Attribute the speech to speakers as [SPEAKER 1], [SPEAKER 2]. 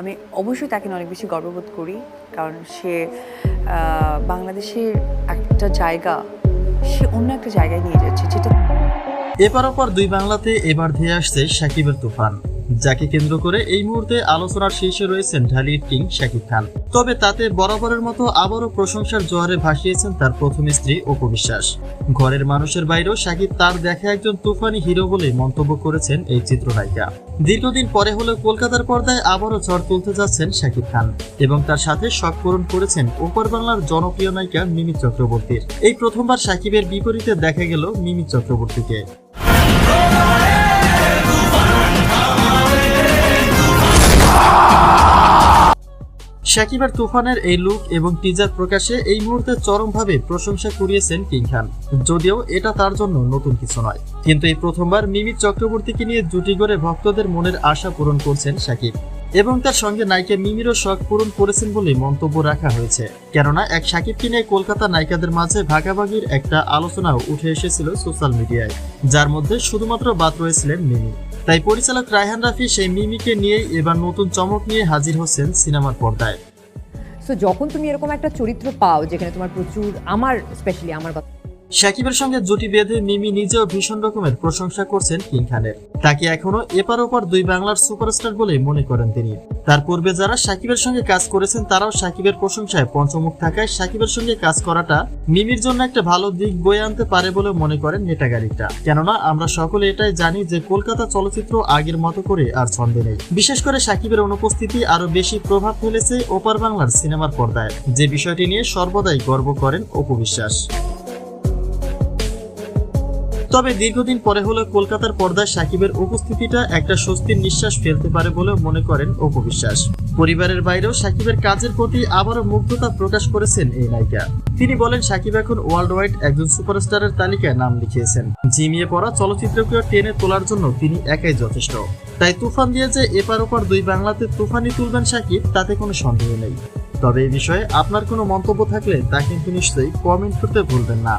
[SPEAKER 1] আমি অবশ্যই তাকে অনেক বেশি গর্ববোধ করি, কারণ সে বাংলাদেশের একটা জায়গা, সে অন্য একটা জায়গায় নিয়ে যাচ্ছে, যেটা
[SPEAKER 2] এপার ওপার দুই বাংলাতে এবার ধেয়ে আসছে সাকিবের তুফান। যাকে কেন্দ্র করে এই মুহূর্তে আলোচনার শীর্ষে রয়েছেন ঢালির কিং শাকিব খান। তবে তাতে বরাবরের মতো আবারও প্রশংসার জোয়ারে ভাসিয়েছেন তার প্রথম স্ত্রী অপু বিশ্বাস। ঘরের মানুষের বাইরেও শাকিব তার দেখা একজন তুফানি হিরো বলে মন্তব্য করেছেন এই চিত্রনায়িকা। দীর্ঘদিন পরে হলেও কলকাতার পর্দায় আবারও ঝড় তুলতে যাচ্ছেন শাকিব খান এবং তার সাথে শখ পূরণ করেছেন ওপর বাংলার জনপ্রিয় নায়িকা মিমি চক্রবর্তীর। এই প্রথমবার শাকিবের বিপরীতে দেখা গেল মিমি চক্রবর্তীকে। শাকিবের তুফানের এই লুক এবং টিজার প্রকাশে এই মুহূর্তে চরমভাবে প্রশংসা কুড়িয়েছেন কিং খান। যদিও এটা তার জন্য নতুন কিছু নয়। কিন্তু এই প্রথমবার মিমি চক্রবর্তীকে নিয়ে জুটি করে ভক্তদের মনের আশা পূরণ করছেন শাকিব এবং তার সঙ্গে নায়িকা মিমিরও শখ পূরণ করেছেন বলে মন্তব্য রাখা হয়েছে। কেননা এক সাকিবকে নিয়ে কলকাতা নায়িকাদের মাঝে ভাগাভাগির একটা আলোচনাও উঠে এসেছিল সোশ্যাল মিডিয়ায়। যার মধ্যে শুধুমাত্র বাদ রয়েছিলেন মিমি। তাই পরিচালক রায়হান রাফি সেই মিমিকে নিয়ে এবার নতুন চমক নিয়ে হাজির হচ্ছেন সিনেমার পর্দায়।
[SPEAKER 3] সো যখন তুমি এরকম একটা চরিত্র পাও যেখানে তোমার প্রচুর, আমার স্পেশালি আমার কথা
[SPEAKER 2] শাকিবের সঙ্গে জুটি বেঁধে মিমি নিজেও ভীষণ রকমের প্রশংসা করছেন কিং খানের। তাকে এখনও এপার ওপার দুই বাংলার সুপারস্টার বলে মনে করেন তিনি। তার পূর্বে যারা সাকিবের সঙ্গে কাজ করেছেন, তারাও সাকিবের প্রশংসায় পঞ্চমুখ থাকায় সাকিবের সঙ্গে কাজ করাটা মিমির জন্য একটা ভালো দিক বয়ে আনতে পারে বলে মনে করেন নেটাগারিটা কেননা, আমরা সকলে এটাই জানি যে কলকাতা চলচ্চিত্র আগের মতো করে আর ছন্দে নেই। বিশেষ করে সাকিবের অনুপস্থিতি আরও বেশি প্রভাব ফেলেছে ওপার বাংলার সিনেমার পর্দায়। যে বিষয়টি নিয়ে সর্বদাই গর্ব করেন অপু বিশ্বাস। তবে দীর্ঘদিন পরে হলেও কলকাতার পর্দায় সাকিবের উপস্থিতিটা একটা স্বস্তির নিঃশ্বাস ফেলতে পারে বলে মনে করেন অপু বিশ্বাস। পরিবারের বাইরেও সাকিবের কাজের প্রতি আবারও মুগ্ধতা প্রকাশ করেছেন এই নায়িকা। তিনি বলেন, সাকিব এখন ওয়ার্ল্ড ওয়াইড একজন সুপারস্টারের তালিকায় নাম লিখিয়েছেন। জিমিয়ে পড়া চলচ্চিত্রকে টেনে তোলার জন্য তিনি একাই যথেষ্ট। তাই তুফান দিয়ে যে এপার ওপার দুই বাংলাতে তুফানি তুলবেন সাকিব, তাতে কোনো সন্দেহ নেই। তবে এই বিষয়ে আপনার কোনো মন্তব্য থাকলে তা কিন্তু নিশ্চয়ই কমেন্ট করতে ভুলবেন না।